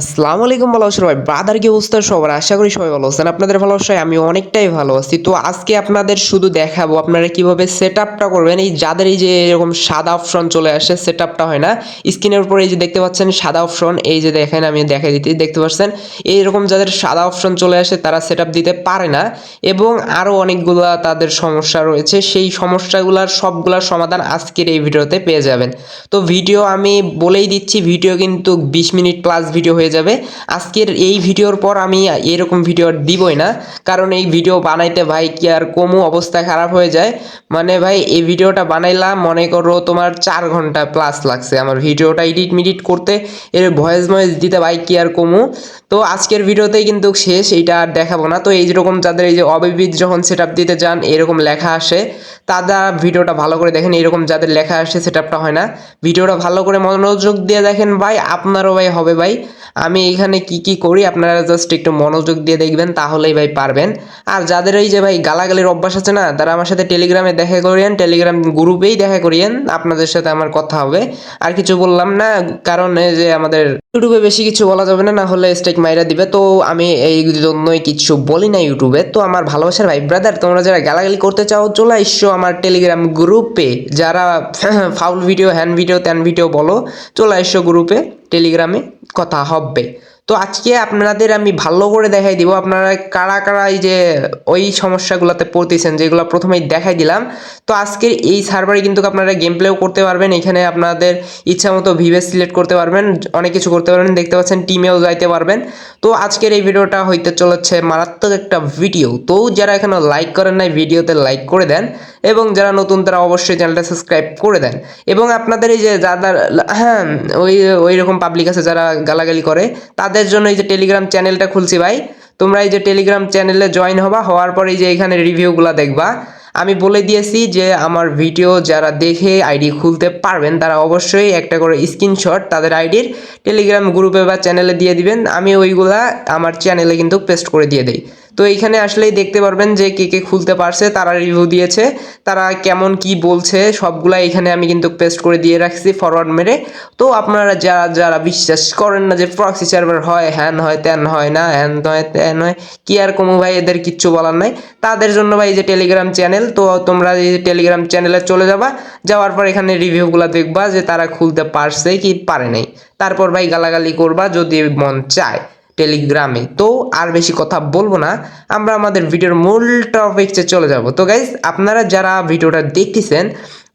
আসসালামু আলাইকুম ভালো আছেন? সবাই ব্রাদার কি অবস্থা? সবার আশা করি সবাই ভালো আছেন। আপনাদের ভালো আশায় আমি অনেকটাই ভালো আছি। তো আজকে আপনাদের শুধু দেখাবো আপনারা কীভাবে সেট আপটা করবেন। এই যাদের এই যে এরকম সাদা অপশন চলে আসে সেট আপটা হয় না। স্ক্রিনের উপরে এই যে দেখতে পাচ্ছেন সাদা অপশন এই যে দেখেন আমি দেখাই দিতে দেখতে পাচ্ছেন। এইরকম যাদের সাদা অপশন চলে আসে, তারা সেট দিতে পারে না। এবং আরও অনেকগুলো তাদের সমস্যা রয়েছে। সেই সমস্যাগুলোর সবগুলোর সমাধান আজকের এই ভিডিওতে পেয়ে যাবেন। তো ভিডিও আমি বলেই দিচ্ছি, ভিডিও কিন্তু বিশ মিনিট প্লাস ভিডিও হয়ে যাবে। আজকের এই ভিডিওর পর আমি এরকম ভিডিও দিবই না। কারণ এই ভিডিও বানাইতে ভাই কি আর কমু, অবস্থা খারাপ হয়ে যায়। মানে ভাই, এই ভিডিওটা বানাইলাম, মনে করো তোমার চার ঘণ্টা প্লাস লাগছে আমার ভিডিওটা এডিট মিডিট করতে। এর ভয়েস ময়েস দিতে ভাই কি আর কমু। তো আজকের ভিডিওতেই কিন্তু শেষ, এইটা আর দেখাবো না। তো এই যেরকম যাদের এই যে অবিবিদ যখন সেট দিতে যান, এরকম লেখা আসে। তারা ভিডিওটা ভালো করে দেখেন, এরকম যাদের লেখা আসে সেট হয় না। ভিডিওটা ভালো করে মনোযোগ দিয়ে দেখেন ভাই, আপনারও ভাই হবে ভাই। আমি এখানে কি কি করি, আপনারা জাস্ট একটু মনোযোগ দিয়ে দেখবেন, তাহলেই ভাই পারবেন। আর যাদের এই যে ভাই গালাগালির অভ্যাস আছে না, তারা আমার সাথে টেলিগ্রামে দেখা করিয়েন টেলিগ্রাম গ্রুপেই দেখা করিয়েন, আপনাদের সাথে আমার কথা হবে। আর কিছু বললাম না, কারণ এই যে আমাদের ইউটিউবে বেশি কিছু বলা যাবে না না হলে স্টেক মাইরা দিবে। তো আমি এই জন্যই কিছু বলি না ইউটিউবে তো আমার ভালোবাসার ভাই ব্রাদার তোমরা যারা গালাগালি করতে চাও, চলে এসো আমার টেলিগ্রাম গ্রুপে যারা ফাউল ভিডিও হ্যান্ড ভিডিও ত্যান ভিডিও বলো, চলে এসো গ্রুপে টেলিগ্রামে কথা হবে। তো আজকে আপনাদের আমি ভালো করে দেখাই দিব। আপনারা কারা কারা এই যে, ওই সমস্যাগুলোতে পড়তেছেন, যেগুলো প্রথমেই দেখাই দিলাম। তো আজকের এই সার্ভারে কিন্তু আপনারা গেম প্লেও করতে পারবেন। এখানে আপনাদের ইচ্ছা মতো ভিভে সিলেক্ট করতে পারবেন, অনেক কিছু করতে পারবেন। দেখতে পাচ্ছেন টিমেও যাইতে পারবেন। তো আজকের এই ভিডিওটা হইতে চলেছে মারাত্মক একটা ভিডিও তো যারা এখনও লাইক করেন নাই ভিডিওতে লাইক করে দেন এবং যারা নতুন, তারা অবশ্যই চ্যানেলটা সাবস্ক্রাইব করে দেন। এবং আপনাদের এই যে যারা হ্যাঁ ওই ওই রকম পাবলিক আছে যারা গালাগালি করে, তাদের জন্য এই যে টেলিগ্রাম চ্যানেলটা খুলছি ভাই, তোমরা এই যে টেলিগ্রাম চ্যানেলে জয়েন হবা, হওয়ার পরে এই যে এখানে রিভিউগুলো দেখবা। আমি বলে দিয়েছি যে আমার ভিডিও যারা দেখে আইডি খুলতে পারবেন, তারা অবশ্যই একটা করে স্ক্রিনশট তাদের আইডির টেলিগ্রাম গ্রুপে বা চ্যানেলে দিয়ে দিবেন। আমি ওইগুলা আমার চ্যানেলে কিন্তু পেস্ট করে দিয়ে দিই। তো এইখানে আসলেই দেখতে পারবেন যে কে কে খুলতে পারছে, তারা রিভিউ দিয়েছে, তারা কেমন কি বলছে সবগুলা এখানে আমি কিন্তু পেস্ট করে দিয়ে রাখছি ফরওয়ার্ড মেরে। তো আপনারা যারা যারা বিশ্বাস করেন না যে প্রক্সি সার্ভার হয়, হ্যান হয়, ত্যান হয় না, হ্যান হয়, ত্যান হয়, কি আর কোনো ভাই, এদের কিচ্ছু বলার নাই। তাদের জন্য ভাই এই যে টেলিগ্রাম চ্যানেল তো তোমরা এই যে টেলিগ্রাম চ্যানেলে চলে যাবা, যাওয়ার পর এখানে রিভিউগুলো দেখবা যে তারা খুলতে পারছে কি পারে নাই। তারপর ভাই গালাগালি করবা যদি মন চায়। টেলিগ্রামে। তো আর বেশি কথা বলব না, আমরা আমাদের ভিডিওর মূল টপিকসে চলে যাব। তো গাইজ আপনারা যারা ভিডিওটা দেখতেছেন,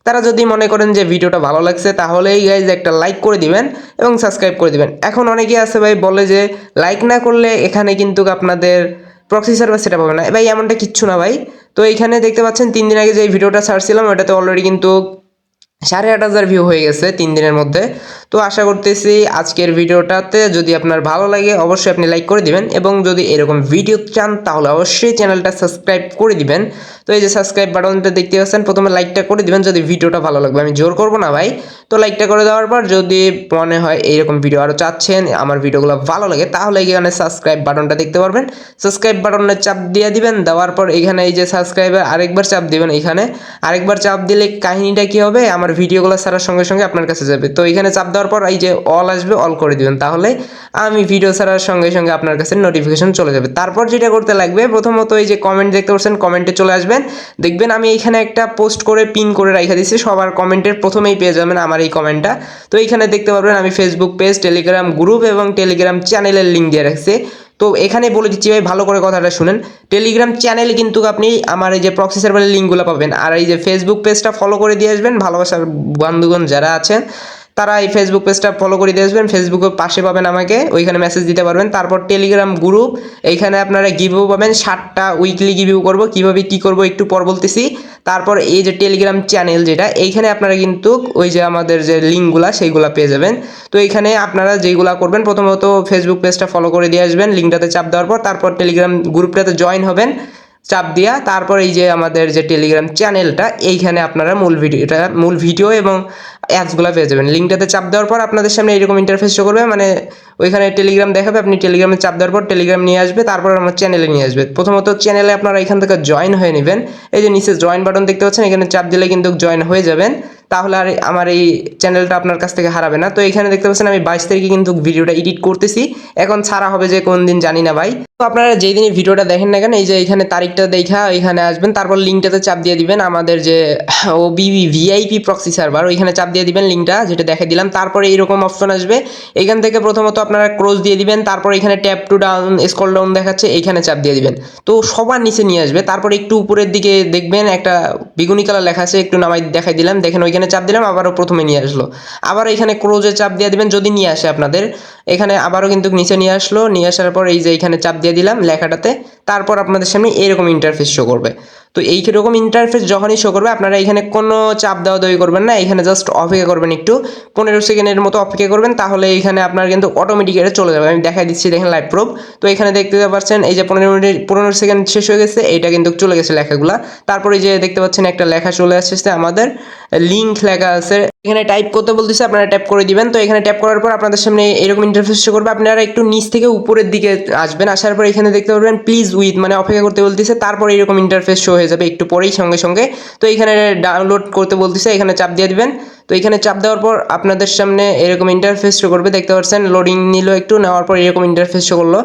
তারা যদি মনে করেন যে ভিডিওটা ভালো লাগছে, তাহলেই গাইজ একটা লাইক করে দিবেন এবং সাবস্ক্রাইব করে দিবেন। এখন অনেকে আছে ভাই বলে যে লাইক না করলে এখানে কিন্তু আপনাদের প্রক্সি সার্ভার সেটা পাবে না। ভাই, এমনটা কিচ্ছু না ভাই। তো এইখানে দেখতে পাচ্ছেন, তিন দিন আগে যে ভিডিওটা ছাড়ছিলাম, ওটাতে অলরেডি কিন্তু সাড়ে আট হাজার ভিউ হয়ে গেছে তিন দিনের মধ্যে। তো আশা করতেছি আজকের ভিডিওটাতে যদি আপনার ভালো লাগে, অবশ্যই আপনি লাইক করে দিবেন এবং যদি এরকম ভিডিও চান, তাহলে অবশ্যই চ্যানেলটা সাবস্ক্রাইব করে দিবেন। এই যে সাবস্ক্রাইব বাটনটা দেখতে পাচ্ছেন, প্রথমে লাইকটা করে দিবেন যদি ভিডিওটা ভালো লাগবে। আমি জোর করব না ভাই। তো লাইকটা করে দেওয়ার পর যদি মনে হয় এইরকম ভিডিও আরও চাচ্ছেন, আমার ভিডিওগুলো ভালো লাগে, তাহলে এখানে সাবস্ক্রাইব বাটনটা দেখতে পারবেন। সাবস্ক্রাইব বাটনে চাপ দিয়ে দিবেন, দেওয়ার পর এখানে এই যে সাবস্ক্রাইবার আরেকবার চাপ দিবেন এখানে। আরেকবার চাপ দিলে কাহিনীটা কি হবে? আমার ভিডিওগুলো ছাড়ার সঙ্গে সঙ্গে আপনার কাছে যাবে। তো এখানে চাপ দেওয়ার পর এই যে অল আসবে অল করে দিবেন। তাহলে আমি ভিডিও ছাড়ার সঙ্গে সঙ্গে আপনার কাছে নোটিফিকেশন চলে যাবে। তারপর যেটা করতে লাগবে, প্রথমত এই যে কমেন্ট দেখতে পাচ্ছেন কমেন্টে চলে আসবেন। দেখবেন আমি এখানে একটা পোস্ট করে পিন করে রেখে দিচ্ছি সবার কমেন্টের প্রথমেই পেয়ে যাবেন আমার এই কমেন্টটা তো এইখানে দেখতে পারবেন আমি ফেসবুক পেজ টেলিগ্রাম গ্রুপ এবং টেলিগ্রাম চ্যানেলের লিঙ্ক দিয়ে রাখছি। তো এখানে বলে দিচ্ছি ভাই, ভালো করে কথাটা শুনেন। টেলিগ্রাম চ্যানেলে কিন্তু আপনি আমার এই যে প্রক্সি সার্ভারের লিঙ্কগুলো পাবেন। আর এই যে ফেসবুক পেজটা ফলো করে দিয়ে আসবেন, ভালোবাসার বন্ধুগণ যারা আছেন তারা এই ফেসবুক পেজটা ফলো করে দিয়ে আসবেন। ফেসবুকের পাশে পাবেন আমাকে, ওইখানে মেসেজ দিতে পারবেন। তারপর টেলিগ্রাম গ্রুপ এইখানে আপনারা গিভিউ পাবেন। ষাটটা উইকলি গিভিউ করব, কীভাবে কি করব একটু পর বলতেছি। তারপর এই যে টেলিগ্রাম চ্যানেল যেটা, এইখানে আপনারা কিন্তু ওই যে আমাদের যে লিঙ্কগুলা সেইগুলা পেয়ে যাবেন। তো এইখানে আপনারা যেইগুলা করবেন, প্রথমত ফেসবুক পেজটা ফলো করে দিয়ে আসবেন। লিঙ্কটাতে চাপ দেওয়ার পর তারপর টেলিগ্রাম গ্রুপটাতে জয়েন হবেন। চাপ দিয়া তারপর এই যে আমাদের যে টেলিগ্রাম চ্যানেলটা এইখানে আপনারা মূল ভিডিওটা মূল ভিডিও এবং অ্যাপসগুলো পেয়ে যাবেন। লিঙ্কটাতে চাপ দেওয়ার পর আপনাদের সামনে এরকম ইন্টারফেস শো করবে মানে ওইখানে টেলিগ্রাম দেখাবে, আপনি টেলিগ্রামে চাপ দেওয়ার পর টেলিগ্রাম নিয়ে আসবে, তারপর আমার চ্যানেলে নিয়ে আসবে। প্রথমত চ্যানেলে আপনারা এখান থেকে জয়েন হয়ে নেবেন। এই যে নিচে জয়েন বাটন দেখতে পাচ্ছেন, এখানে চাপ দিলে কিন্তু জয়েন হয়ে যাবেন। তাহলে আর আমার এই চ্যানেলটা আপনার কাছ থেকে হারাবে না। তো এখানে দেখতে পাচ্ছেন, আমি বাইশ তারিখে কিন্তু ভিডিওটা এডিট করতেছি। এখন ছাড়া হবে যে কোন দিন জানি না ভাই। তো আপনারা যেই দিনই ভিডিওটা দেখেন না কেন, এই যে এখানে তারিখটা দেখা, এখানে আসবেন, তারপর লিঙ্কটাতে চাপ দিয়ে দিবেন আমাদের যে ও বিবি ভিআইপি প্রক্সি সার্ভার ওইখানে চাপ দিয়ে দিবেন লিঙ্কটা যেটা দেখে দিলাম। তারপরে এইরকম অপশন আসবে। এখান থেকে প্রথমত আপনারা ক্রোজ দিয়ে দিবেন। তারপরে এখানে tap to down scroll down দেখাচ্ছে, এইখানে চাপ দিয়ে দিবেন। তো সবার নিচে নিয়ে আসবে। তারপরে একটু উপরের দিকে দেখবেন, একটা বেগুনি কালার লেখা আছে, একটু নামাই দেখাই দিলাম। দেখেন ওইখানে চাপ দিলাম, আবারও প্রথমে নিয়ে আসলো। আবার এখানে ক্রোজে চাপ দিয়ে দিবেন, যদি নিয়ে আসে আপনাদের। এখানে আবারও কিন্তু নিচে নিয়ে আসলো। নিয়ে আসার পর এই যে এখানে চাপ দিয়ে দিলাম লেখাটাতে। তারপর আপনাদের সামনে এরকম ইন্টারফেস শো করবে। তো এই রকম ইন্টারফেস যখনই শো করবে, আপনারা এখানে কোনো চাপ দেওয়া দই করবেন না। এখানে জাস্ট অপেক্ষা করবেন একটু। পনেরো সেকেন্ডের মতো অপেক্ষা করবেন, তাহলে এখানে আপনার কিন্তু অটোমেটিক এটা চলে যাবে। আমি দেখাই দিচ্ছি, দেখেন লাইভ প্রুফ তো এখানে দেখতে পাচ্ছেন, এই যে পনেরো মিনিট, পনেরো সেকেন্ড শেষ হয়ে গেছে। এটা কিন্তু চলে গেছে লেখাগুলা। তারপরে যে দেখতে পাচ্ছেন, একটা লেখা চলে আসছে আমাদের। লিঙ্ক লেখা আছে। এখানে টাইপ করতে বলতেছে, আপনারা ট্যাপ করে দিবেন। তো এখানে ট্যাপ করার পর আপনাদের সামনে এরকম ইন্টারফেস করবে। আপনারা একটু নিচ থেকে উপরের দিকে আসবেন, আসার পর এখানে দেখতে পারবেন প্লিজ উইথ মানে অপেক্ষা করতে বলতেছে, তারপর এরকম ইন্টারফেস শো হয়ে যাবে, একটু পরেই সঙ্গে সঙ্গে। তো এখানে ডাউনলোড করতে বলতেছে, এখানে চাপ দিয়ে দিবেন। তো এখানে চাপ দেওয়ার পর আপনাদের সামনে এরকম ইন্টারফেস শো করবে। দেখতে পাচ্ছেন লোডিং নিল একটু, নেওয়ার পর এরকম ইন্টারফেস শো করল।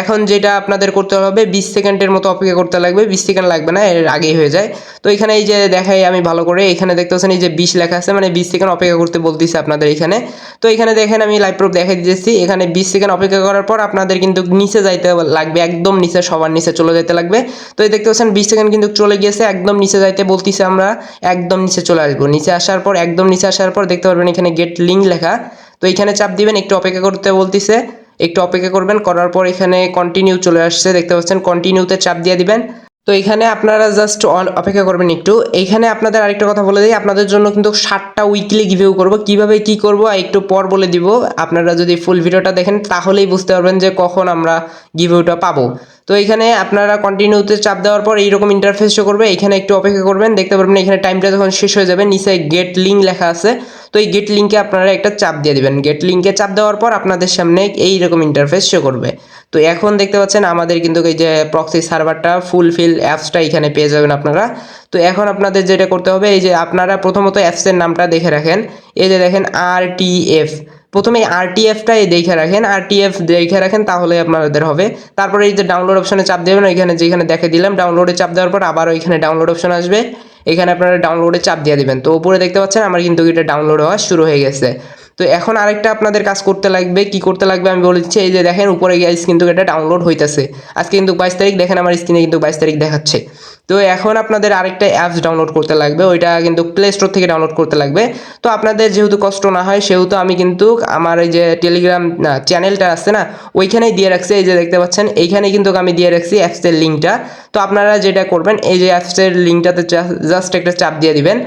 এখন যেটা আপনাদের করতে হবে, বিশ সেকেন্ডের মতো অপেক্ষা করতে লাগবে, বিশ সেকেন্ড লাগবে না, এর আগেই হয়ে যায়। তো এখানে এই যে দেখাই আমি ভালো করে, এখানে দেখতে পাচ্ছেন এই যে বিশ লেখা আছে মানে বিশ সেকেন্ড অপেক্ষা করতে বলতেছে আপনাদের এখানে। তো এখানে দেখেন আমি লাইভ প্রুফ দেখাই দিতেছি। এখানে বিশ সেকেন্ড অপেক্ষা করার পর আপনাদের কিন্তু নিচে যাইতে লাগবে, একদম নিচে, সবার নিচে চলে যেতে লাগবে। তো এই দেখতে পাচ্ছেন বিশ সেকেন্ড কিন্তু চলে গিয়েছে, একদম নিচে যাইতে বলতেছে আমরা, একদম নিচে চলে আসব। নিচে আসার পর একদম নিচে আসার পর দেখতে পারবেন এখানে গেট লিঙ্ক লেখা। তো এখানে চাপ দিবেন, একটু অপেক্ষা করতে বলতেছে। একটু অপেক্ষা করবেন, করার পর এখানে কন্টিনিউ চলে আসছে, দেখতে পাচ্ছেন কন্টিনিউতে চাপ দিয়ে দিবেন। তো এখানে আপনারা জাস্ট অপেক্ষা করবেন একটু। এখানে আপনাদের আরেকটা কথা বলে দিই, আপনাদের জন্য কিন্তু ষাটটা উইকলি গিভেও করব। কীভাবে কি করব একটু পর বলে দিব। আপনারা যদি ফুল ভিডিওটা দেখেন, তাহলেই বুঝতে পারবেন যে কখন আমরা গিভেওটা পাবো। তো এখানে আপনারা কন্টিনিউতে চাপ দেওয়ার পর এইরকম ইন্টারফেস শো করবে, এখানে একটু অপেক্ষা করবেন, দেখতে পারবেন এখানে টাইমটা যখন শেষ হয়ে যাবে, নিচে গেট লিঙ্ক লেখা আছে। তো এই গেট লিঙ্কে আপনারা একটা চাপ দিয়ে দেবেন। গেট লিঙ্কে চাপ দেওয়ার পর আপনাদের সামনে এই রকম ইন্টারফেস শো করবে। তো এখন দেখতে পাচ্ছেন আমাদের কিন্তু এই যে প্রক্সি সার্ভারটা ফুলফিল অ্যাপসটা এখানে পেয়ে যাবেন আপনারা। তো এখন আপনাদের যেটা করতে হবে, এই যে আপনারা প্রথমত অ্যাপসের নামটা দেখে রাখেন। এই যে দেখেন আর টি এফ প্রথমে আরটিএফটাই দেখে রাখেন আরটিএফ দেখে রাখেন তাহলে আপনাদের হবে। তারপরে এই যে ডাউনলোড অপশনে চাপ দেবেন, ওইখানে যেখানে দেখে দিলাম ডাউনলোডে চাপ দেওয়ার পর আবার ওইখানে ডাউনলোড অপশন আসবে। এখানে আপনারা ডাউনলোডে চাপ দিয়ে দেবেন। তো উপরে দেখতে পাচ্ছেন, আমার কিন্তু এটা ডাউনলোড হওয়া শুরু হয়ে গেছে। তো এখন আরেকটা আপনাদের কাজ করতে লাগবে, কি করতে লাগবে আমি বলেছি, এই যে দেখেন উপরে গাইস কিন্তু এটা ডাউনলোড হইতেছে। আজকে কিন্তু বাইশ তারিখ, দেখেন আমার স্ক্রিনে কিন্তু বাইশ তারিখ দেখাচ্ছে। তো এখন আপনাদের আরেকটা অ্যাপস ডাউনলোড করতে লাগবে, ওইটা কিন্তু প্লে স্টোর থেকে ডাউনলোড করতে লাগবে। তো আপনাদের যেহেতু কষ্ট না হয়, সেহেতু আমি কিন্তু আমার এই যে টেলিগ্রাম না চ্যানেলটা আছে না, ওইখানেই দিয়ে রাখছি। এই যে দেখতে পাচ্ছেন এইখানে কিন্তু আমি দিয়ে রাখছি অ্যাপসের লিঙ্কটা তো আপনারা যেটা করবেন, এই যে অ্যাপসের লিঙ্কটাতে জাস্ট একটা চাপ দিয়ে দিবেন।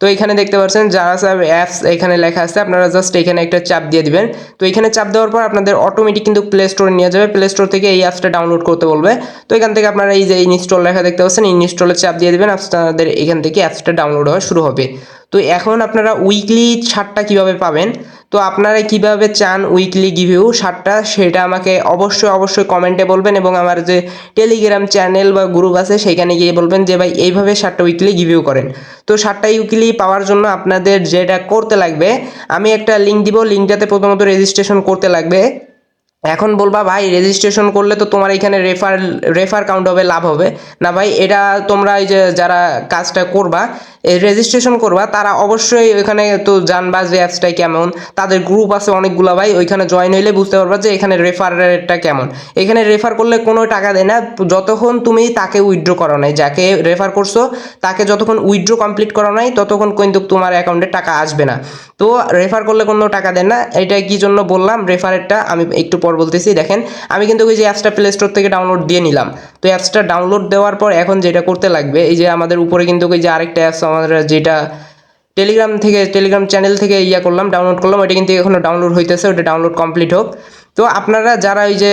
তো এখানে দেখতে পাচ্ছেন যারা সব অ্যাপস এখানে লেখা আছে, আপনারা জাস্ট এখানে একটা চাপ দিয়ে দিবেন। তো এখানে চাপ দেওয়ার পর আপনাদের অটোমেটিক কিন্তু প্লে স্টোরে নিয়ে যাবে। প্লে স্টোর থেকে এই অ্যাপসটা ডাউনলোড করতে বলবে। তো এখান থেকে আপনারা এই যে ইনস্টল লেখা দেখতে পাচ্ছেন ইনস্টলে চাপ দিয়ে দেবেন আপনাদের এখান থেকে অ্যাপসটা ডাউনলোড হওয়া শুরু হবে। তো এখন আপনারা উইকলি ছাড়টা কীভাবে পাবেন? তো আপনারা কীভাবে চান উইকলি গিভিউ শার্টটা সেটা আমাকে অবশ্যই অবশ্যই কমেন্টে বলবেন এবং আমার যে টেলিগ্রাম চ্যানেল বা গ্রুপ আছে, সেখানে গিয়ে বলবেন যে, ভাই, এইভাবে শার্টটা উইকলি গিভিউ করেন। তো শার্টটা উইকলি পাওয়ার জন্য আপনাদের যেটা করতে লাগবে, আমি একটা লিঙ্ক দিব লিঙ্কটাতে প্রথমত রেজিস্ট্রেশন করতে লাগবে। এখন বলবা, ভাই রেজিস্ট্রেশন করলে তো তোমার এখানে রেফার রেফার কাউন্ট হবে, লাভ হবে। না ভাই, এটা তোমরা এই যে যারা কাজটা করবা রেজিস্ট্রেশন করবা, তারা অবশ্যই ওইখানে তো জানবা যে অ্যাপসটাই কেমন। তাদের গ্রুপ আছে অনেকগুলো ভাই, ওইখানে জয়েন হইলে বুঝতে পারবা যে এখানে রেফারেরটা কেমন। এখানে রেফার করলে কোনো টাকা দেয় না, যতক্ষণ তুমি তাকে উইথড্র করো নাই। যাকে রেফার করছ, তাকে যতক্ষণ উইথড্র কমপ্লিট করো নাই, ততক্ষণ কিন্তু তোমার অ্যাকাউন্টে টাকা আসবে না। তো রেফার করলে কোনো টাকা দেন না। এটা কি জন্য বললাম রেফারেরটা আমি একটু পর বলতেছি, দেখেন, আমি কিন্তু ওই যে অ্যাপসটা প্লে স্টোর থেকে ডাউনলোড দিয়ে নিলাম। তো অ্যাপসটা ডাউনলোড দেওয়ার পর এখন যেটা করতে লাগবে, এই যে আমাদের উপরে কিন্তু ওই যে আরেকটা অ্যাপস আমাদের যেটা টেলিগ্রাম থেকে টেলিগ্রাম চ্যানেল থেকে ইয়া করলাম ডাউনলোড করলাম, ওইটা কিন্তু এখনও ডাউনলোড হইতেছে ওটা ডাউনলোড কমপ্লিট হোক। তো আপনারা যারা ওই যে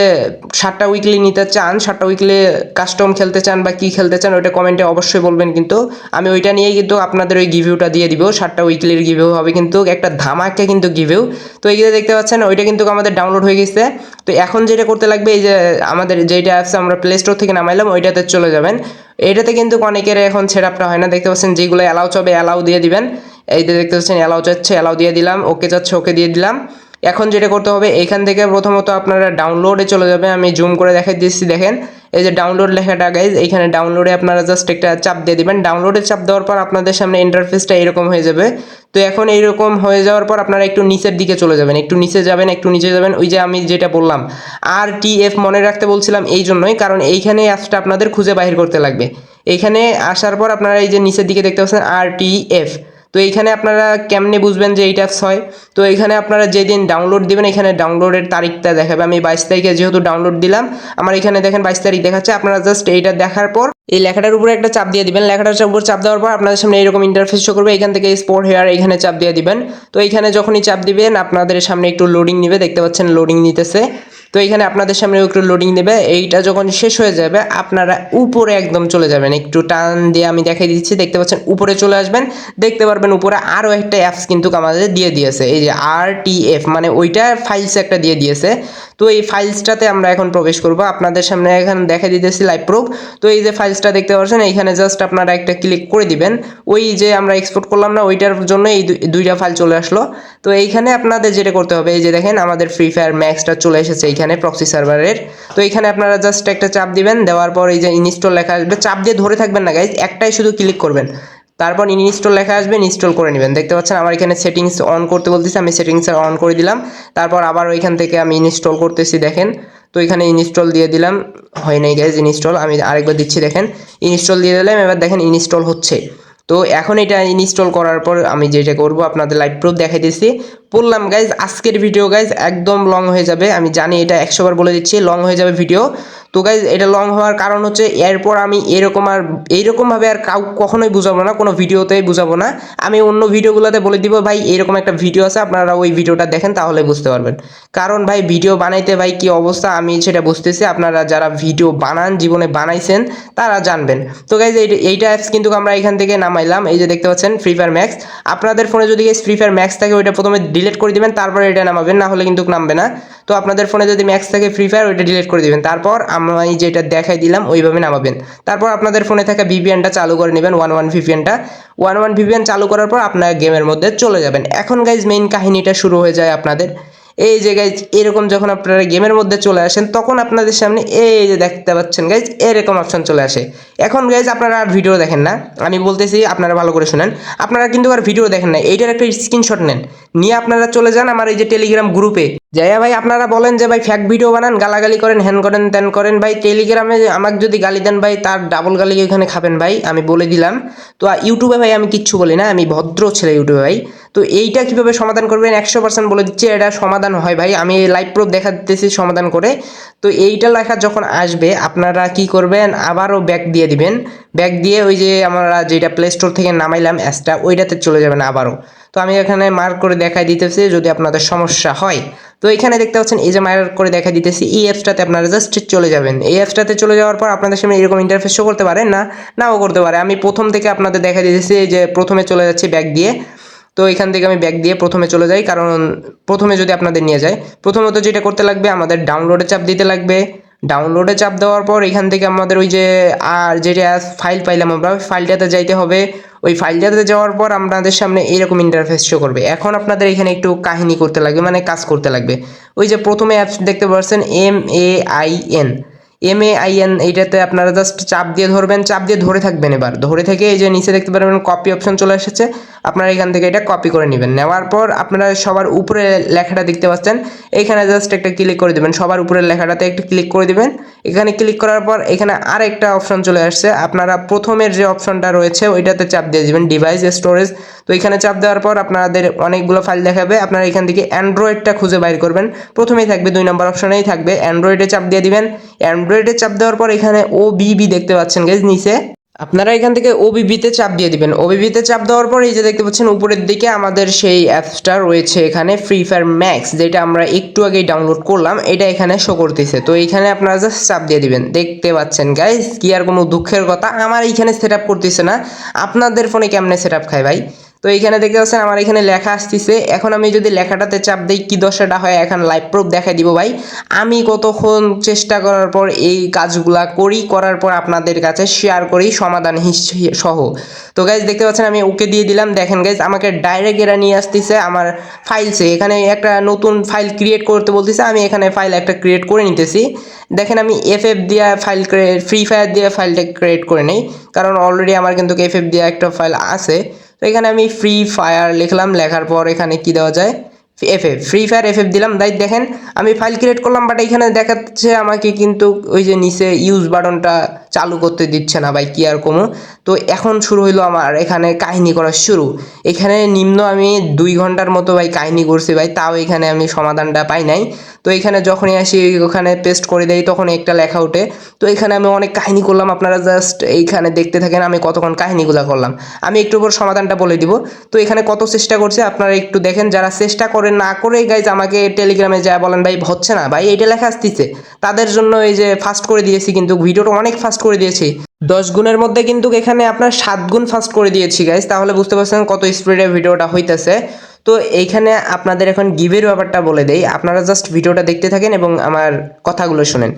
সাতটা উইকলি নিতে চান, সাতটা উইকলি কাস্টম খেলতে চান বা কি খেলতে চান, ওইটা কমেন্টে অবশ্যই বলবেন কিন্তু। আমি ওইটা নিয়েই কিন্তু আপনাদের ওই গিভিউটা দিয়ে দিব, সাতটা উইকলির গিভিউ হবে কিন্তু একটা ধামাকা কিন্তু গিভিউ তো এইগুলো দেখতে পাচ্ছেন, ওইটা কিন্তু আমাদের ডাউনলোড হয়ে গেছে। তো এখন যেটা করতে লাগবে, এই যে আমাদের যেইটা অ্যাপস আমরা প্লে স্টোর থেকে নামাইলাম, ওইটাতে চলে যাবেন। এটাতে কিন্তু অনেকের এখন আপটা হয় না, দেখতে পাচ্ছেন যেগুলো অ্যালাউ চবে অ্যালাউ দিয়ে দিবেন। এই যে দেখতে পাচ্ছেন অ্যালাউ যাচ্ছে অ্যালাউ দিয়ে দিলাম ওকে যাচ্ছে ওকে দিয়ে দিলাম। এখন যেটা করতে হবে এখান থেকে প্রথমত আপনারা ডাউনলোডে চলে যাবেন। আমি জুম করে দেখাই দিচ্ছি, দেখেন। এই যে ডাউনলোড লেখাটা গাইজ এইখানে ডাউনলোডে আপনারা জাস্ট একটা চাপ দিয়ে দিবেন। ডাউনলোডে চাপ দেওয়ার পর আপনাদের সামনে ইন্টারফেসটা এরকম হয়ে যাবে। তো এখন এইরকম হয়ে যাওয়ার পর আপনারা একটু নিচের দিকে চলে যাবেন। একটু নিচে যাবেন, একটু নিচে যাবেন। ওই যে আমি যেটা বললাম আর টি এফ মনে রাখতে বলছিলাম এই জন্যই, কারণ এইখানে অ্যাপসটা আপনাদের খুঁজে বাহির করতে লাগবে। এইখানে আসার পর আপনারা এই যে নিচের দিকে দেখতে পাচ্ছেন আর টি এফ তো এইখানে আপনারা কেমনে বুঝবেন যে এইটা হয় তো এখানে আপনারা যেদিন ডাউনলোড দিবেন এখানে ডাউনলোডের তারিখটা দেখাবে। আমি বাইশ তারিখে যেহেতু ডাউনলোড দিলাম, আমার এখানে দেখেন বাইশ তারিখ দেখাচ্ছে। আপনারা জাস্ট এইটা দেখার পর এই লেখাটার উপরে একটা চাপ দিয়ে দিবেন। লেখাটার উপর চাপ দেওয়ার পর আপনাদের সামনে এরকম ইন্টারফেস শো করবে। এখান থেকে স্পোর্ট হেয়ার এখানে চাপ দিয়ে দিবেন। তো এইখানে যখনই চাপ দিবেন, আপনাদের সামনে একটু লোডিং নেবে। দেখতে পাচ্ছেন লোডিং নিতেছে। তো এখানে আপনাদের সামনে একটু লোডিং দেবে এইটা যখন শেষ হয়ে যাবে, আপনারা উপরে একদম চলে যাবেন। একটু টান দিয়ে আমি দেখাই দিচ্ছি। দেখতে পাচ্ছেন, উপরে চলে আসবেন। দেখতে পারবেন উপরে আরও একটা অ্যাপস কিন্তু আমাদের দিয়ে দিয়েছে। এই যে আর এফ মানে ওইটা ফাইলস একটা দিয়ে দিয়েছে। তো এই ফাইলসটাতে আমরা এখন প্রবেশ করব। আপনাদের সামনে এখন দেখা দিতেছি লাইভ প্রুফ তো এই যে ফাইলসটা দেখতে পাচ্ছেন, এইখানে জাস্ট আপনারা একটা ক্লিক করে দিবেন। ওই যে আমরা এক্সপোর্ট করলাম না, ওইটার জন্য এই দুই- দুইটা ফাইল চলে আসলো। তো এইখানে আপনাদের যেটা করতে হবে, এই যে দেখেন, আমাদের ফ্রি ফায়ার ম্যাক্সটা চলে এসেছে এইখানে প্রক্সি সার্ভারের তো এখানে আপনারা জাস্ট একটা চাপ দিবেন, দেওয়ার পর এই যে ইনস্টল লেখা আসবে, চাপ দিয়ে ধরে থাকবেন না গাইজ একটাই শুধু ক্লিক করবেন। তারপর ইনস্টল লেখা আসবে ইনস্টল করে নেবেন। দেখতে পাচ্ছেন আমার এখানে সেটিংস অন করতে বলতেছি, আমি সেটিংস অন করে দিলাম। তারপর আবার ওইখান থেকে আমি ইনস্টল করতেছি, দেখেন। তো এখানে ইনস্টল দিয়ে দিলাম, হয় নাই গাইজ ইনস্টল আমি আরেকবার দিচ্ছি, দেখেন। ইনস্টল দিয়ে দিলাম, এবার দেখেন ইনস্টল হচ্ছে। তো এখন এটা ইনস্টল করার পর আমি যেটা করব, আপনাদের লাইভ প্রুফ দেখাই দিচ্ছি বললাম গাইজ আজকের ভিডিও গাইজ একদম লং হয়ে যাবে। আমি জানি এটা একশোবার বলে দিচ্ছি লং হয়ে যাবে ভিডিও তো গাইজ এটা লং হওয়ার কারণ হচ্ছে এরপর আমি এরকম আর এইরকমভাবে আর কাউ, কখনোই বুঝাবো না, কোনো ভিডিওতেই বুঝাবো না। আমি অন্য ভিডিওগুলোতে বলে দিব, ভাই, এরকম একটা ভিডিও আছে, আপনারা ওই ভিডিওটা দেখেন, তাহলে বুঝতে পারবেন। কারণ ভাই, ভিডিও বানাইতে ভাই কি অবস্থা, আমি সেটা বুঝতেছি। আপনারা যারা ভিডিও বানান, জীবনে বানাইছেন, তারা জানবেন। তো গাইজ এইটা অ্যাপস কিন্তু আমরা এখান থেকে নামাইলাম। এই যে দেখতে পাচ্ছেন ফ্রি ফায়ার ম্যাক্স আপনাদের ফোনে যদি ফ্রি ফায়ার ম্যাক্স থাকে, ওইটা প্রথমে ডিলিট করে দিবেন, তারপরে এটা নামাবেন, না হলে কিন্তু নামবে না। তো আপনাদের ফোনে যদি ম্যাক্স থাকে ফ্রি ফায়ার ওইটা ডিলিট করে দিবেন। তারপর আমি যেটা দেখাই দিলাম, ওইভাবে নামাবেন। তারপর আপনাদের ফোনে থাকা ভিপিএনটা চালু করে নেবেন, ওয়ান ওয়ান ভিপিএনটা ওয়ান ওয়ান ভিপিএন চালু করার পর আপনার গেমের মধ্যে চলে যাবেন। এখন গাইজ মেইন কাহিনীটা শুরু হয়ে যায় আপনাদের। এই যে গাইজ এরকম যখন আপনারা গেমের মধ্যে চলে আসেন, তখন আপনাদের সামনে এই যে দেখতে পাচ্ছেন গাইজ এরকম অপশন চলে আসে। এখন গাইজ আপনারা আর ভিডিও দেখেন না। আমি বলতেছি, আপনারা ভালো করে শুনেন। আপনারা কিন্তু আর ভিডিও দেখেন না। এইটার একটা স্ক্রিনশট নেন। নিয়ে আপনারা চলে যান আমার এই যে টেলিগ্রাম গ্রুপে যাইয়া ভাই, আপনারা বলেন যে ভাই ফ্যাক ভিডিও বানান, গালাগালি করেন হ্যান করেন, ত্যান করেন। ভাই টেলিগ্রামে আমাকে যদি গালি দেন ভাই, তার ডাবল গালি ওইখানে খাবেন ভাই। আমি বলে দিলাম। তো ইউটিউবে ভাই, আমি কিচ্ছু বলি না। আমি ভদ্র ছেলে ইউটিউবে ভাই। তো এইটা কীভাবে সমাধান করবেন? একশো পার্সেন্ট বলে দিচ্ছি, এটা সমাধান হয় ভাই। আমি লাইভ প্রুফ দেখা দিতেছি সমাধান করে। তো এইটা লেখা যখন আসবে, আপনারা কি করবেন? আবারও ব্যাক দিয়ে দিবেন। ব্যাক দিয়ে ওই যে আমরা যেটা প্লে স্টোর থেকে নামাইলাম অ্যাপসটা ওইটাতে চলে যাবেন আবারও। তো আমি এখানে মার্ক করে দেখাই দিতেছি, যদি আপনাদের সমস্যা হয়। তো এখানে দেখতে পাচ্ছেন, এই যে মার্ক করে দেখা দিতেছি, এই অ্যাপসটাতে আপনারা জাস্ট চলে যাবেন। এই অ্যাপসটাতে চলে যাওয়ার পর আপনাদের সামনে এরকম ইন্টারফেস শো করতে পারে? না, নাও করতে পারে। আমি প্রথম থেকে আপনাদের দেখা দিতেছি যে প্রথমে চলে যাচ্ছি ব্যাক দিয়ে। তো এখান থেকে আমি ব্যাক দিয়ে প্রথমে চলে যাই, কারণ প্রথমে যদি আপনাদের নিয়ে যায় প্রথমত যেটা করতে লাগবে আমাদের ডাউনলোডে চাপ দিতে লাগবে। ডাউনলোডে চাপ দেওয়ার পর এখান থেকে আমাদের ওই যে আর যেটা ফাইল পাইলাম আমরা ফাইলটাতে যাইতে হবে। ওই ফাইলটাতে যাওয়ার পর আপনাদের সামনে এইরকম ইন্টারফেস শো করবে। এখন আপনাদের এখানে একটু কাহিনী করতে লাগবে মানে কাজ করতে লাগবে। ওই যে প্রথমে অ্যাপস দেখতে পাচ্ছেন M A I N M A I N এইটাতে আপনারা জাস্ট চাপ দিয়ে ধরবেন, চাপ দিয়ে ধরে থাকবেন এবার। ধরে থেকে এই যে নিচে দেখতে পারবেন কপি অপশন চলে এসেছে। আপনারা এখান থেকে এটা কপি করে নেবেন। নেওয়ার পর আপনারা সবার উপরে লেখাটা দেখতে পাচ্ছেন। এইখানে জাস্ট একটা ক্লিক করে দেবেন। সবার উপরের লেখাটাতে একটু ক্লিক করে দিবেন। এখানে ক্লিক করার পর এখানে আরেকটা অপশন চলে আসছে। আপনারা প্রথমের যে অপশনটা রয়েছে, ওইটাতে চাপ দিয়ে দিবেন। ডিভাইস স্টোরেজ তো এখানে চাপ দেওয়ার পর আপনাদের অনেকগুলো ফাইল দেখাবে। আপনারা এখান থেকে অ্যান্ড্রয়েডটা খুঁজে বাইর করবেন। প্রথমেই থাকবে দুই নম্বর অপশনেই থাকবে অ্যান্ড্রয়েডে চাপ দিয়ে দিবেন। অ্যান্ড্রয়েডে চাপ দেওয়ার পর এখানে ও বিবি দেখতে পাচ্ছেন গেজ নিচে। আপনারা এখান থেকে ওবিবিতে চাপ দিয়ে দিবেন। ওবিবিতে চাপ দেওয়ার পর এই যে দেখতে পাচ্ছেন, উপরের দিকে আমাদের সেই অ্যাপসটা রয়েছে এখানে ফ্রি ফায়ার ম্যাক্স যেটা আমরা একটু আগেই ডাউনলোড করলাম। এটা এখানে শো করতেছে। তো এইখানে আপনারা জাস্ট চাপ দিয়ে দিবেন। দেখতে পাচ্ছেন গাইজ কি আর কোনো দুঃখের কথা। আমার এইখানে সেট আপ করতেছে না। আপনাদের ফোনে কেমনে সেট আপ খায় ভাই? তো এইখানে দেখতে পাচ্ছেন আমার এখানে লেখা আসতেছে। এখন আমি যদি লেখাটাতে চাপ দিই, কি দশাটা হয়, এখন লাইভ প্রুফ দেখাই দিব ভাই। আমি কতক্ষণ চেষ্টা করার পর এই কাজগুলা করি, করার পর আপনাদের কাছে শেয়ার করি, সমাধান সহ। তো গাইজ দেখতে পাচ্ছেন আমি ওকে দিয়ে দিলাম। দেখেন গাইজ আমাকে ডাইরেক্ট এরা নিয়ে আসতেছে আমার ফাইলসে এখানে একটা নতুন ফাইল ক্রিয়েট করতে বলতেছে, আমি এখানে ফাইল একটা ক্রিয়েট করে নিতেছি। দেখেন আমি এফ এফ দিয়ে ফাইল ক্রিয়েট ফ্রি ফায়ার দিয়ে ফাইলটা ক্রিয়েট করে নেই। কারণ অলরেডি আমার কিন্তু এফ এফ দিয়ে একটা ফাইল আছে। তো এখানে আমি ফ্রি ফায়ার লিখলাম লেখার পর এখানে কি দেওয়া যায়? F F free fire F F দিলাম তাই দেখেন, আমি ফাইল ক্রিয়েট করলাম বাট এখানে দেখাচ্ছে আমাকে কিন্তু ওই যে নিচে ইউজ বাটনটা চালু করতে দিচ্ছে না, ভাই, কি আর কমু? তো এখন শুরু হইল আমার এখানে কাহিনী করা শুরু। এখানে নিম্ন আমি দুই ঘণ্টার মতো, ভাই, কাহিনী করছি, ভাই, তাও এখানে আমি সমাধানটা পাই নাই। তো এখানে যখনই আসি, ওখানে পেস্ট করে দেই তখন একটা লেখা ওঠে। তো এখানে আমি অনেক কাহিনী করলাম, আপনারা জাস্ট এইখানে দেখতে থাকেন, আমি কতক্ষণ কাহিনীগুলো করলাম। আমি একটু পর সমাধানটা বলে দিব। তো এখানে কত চেষ্টা করছে, আপনারা একটু দেখেন, যারা চেষ্টা করে না করে গাইজ আমাকে টেলিগ্রামে যা বলেন, ভাই, হচ্ছে না, ভাই এটা লেখা আসতেছে। তাদের জন্য এই যে ফাস্ট করে দিয়েছি কিন্তু ভিডিওটা অনেক ফাস্ট করে দিয়েছি। দশ গুণের মধ্যে কিন্তু এখানে আপনার সাত গুণ ফাস্ট করে দিয়েছি গাইজ তাহলে বুঝতে পারছেন কত স্পিডে ভিডিওটা হইতেছে। তো এইখানে আপনাদের এখন গিভের ব্যাপারটা বলে দেই, আপনারা জাস্ট ভিডিওটা দেখতে থাকেন এবং আমার কথাগুলো শুনেন।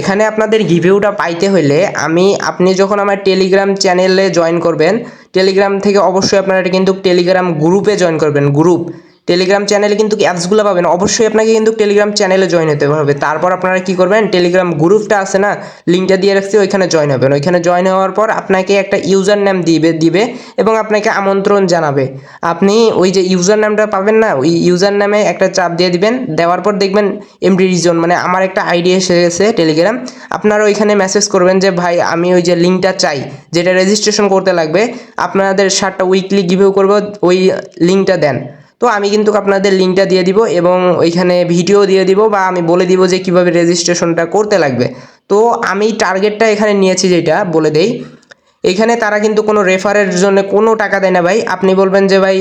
এখানে আপনাদের গিভেউটা পাইতে হলে আমি, আপনি যখন আমার টেলিগ্রাম চ্যানেলে জয়েন করবেন টেলিগ্রাম থেকে অবশ্যই আপনারা কিন্তু টেলিগ্রাম গ্রুপে জয়েন করবেন গ্রুপ টেলিগ্রাম চ্যানেলে কিন্তু অ্যাপসগুলো পাবেন। অবশ্যই আপনাকে কিন্তু টেলিগ্রাম চ্যানেলে জয়েন হতে হবে। তারপর আপনারা কি করবেন? টেলিগ্রাম গ্রুপটা আছে না? লিঙ্কটা দিয়ে রাখছি, ওইখানে জয়েন হবেন। ওইখানে জয়েন হওয়ার পর আপনাকে একটা ইউজার নাম দিবে দিবে এবং আপনাকে আমন্ত্রণ জানাবে। আপনি ওই যে ইউজার নামটা পাবেন না, ওই ইউজার নামে একটা চাপ দিয়ে দিবেন। দেওয়ার পর দেখবেন এমডি রিজন মানে আমার একটা আইডি এসে গেছে টেলিগ্রাম আপনারা ওইখানে মেসেজ করবেন যে, ভাই, আমি ওই যে লিঙ্কটা চাই, যেটা রেজিস্ট্রেশন করতে লাগবে, আপনাদের সাতটা উইকলি গিভেও করব, ওই লিঙ্কটা দেন। তো আমি কিন্তু আপনাদের লিঙ্কটা দিয়ে দিব এবং ওইখানে ভিডিও দিয়ে দিব বা আমি বলে দিব যে কীভাবে রেজিস্ট্রেশনটা করতে লাগবে। তো আমি টার্গেটটা এখানে নিয়েছি যেটা, বলে দেই। এখানে তারা কিন্তু কোনো রেফারের জন্য কোনো টাকা দেয় না ভাই। আপনি বলবেন যে ভাই,